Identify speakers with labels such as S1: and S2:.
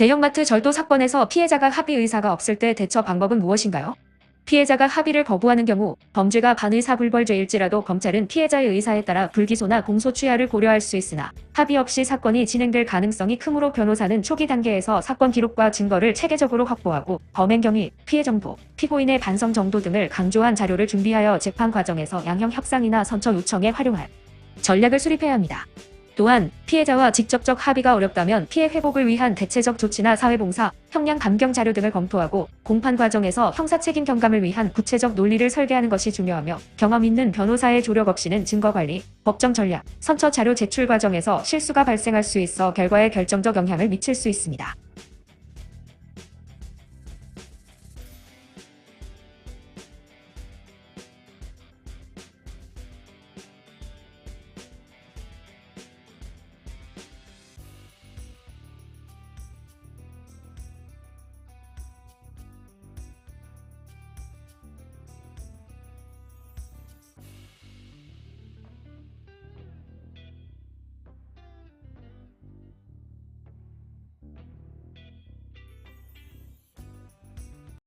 S1: 대형마트 절도 사건에서 피해자가 합의 의사가 없을 때 대처 방법은 무엇인가요? 피해자가 합의를 거부하는 경우 범죄가 반의사불벌죄일지라도 검찰은 피해자의 의사에 따라 불기소나 공소 취하를 고려할 수 있으나 합의 없이 사건이 진행될 가능성이 크므로 변호사는 초기 단계에서 사건 기록과 증거를 체계적으로 확보하고 범행 경위, 피해 정보, 피고인의 반성 정도 등을 강조한 자료를 준비하여 재판 과정에서 양형 협상이나 선처 요청에 활용할 전략을 수립해야 합니다. 또한 피해자와 직접적 합의가 어렵다면 피해 회복을 위한 대체적 조치나 사회봉사, 형량 감경 자료 등을 검토하고 공판 과정에서 형사 책임 경감을 위한 구체적 논리를 설계하는 것이 중요하며 경험 있는 변호사의 조력 없이는 증거 관리, 법정 전략, 선처 자료 제출 과정에서 실수가 발생할 수 있어 결과에 결정적 영향을 미칠 수 있습니다.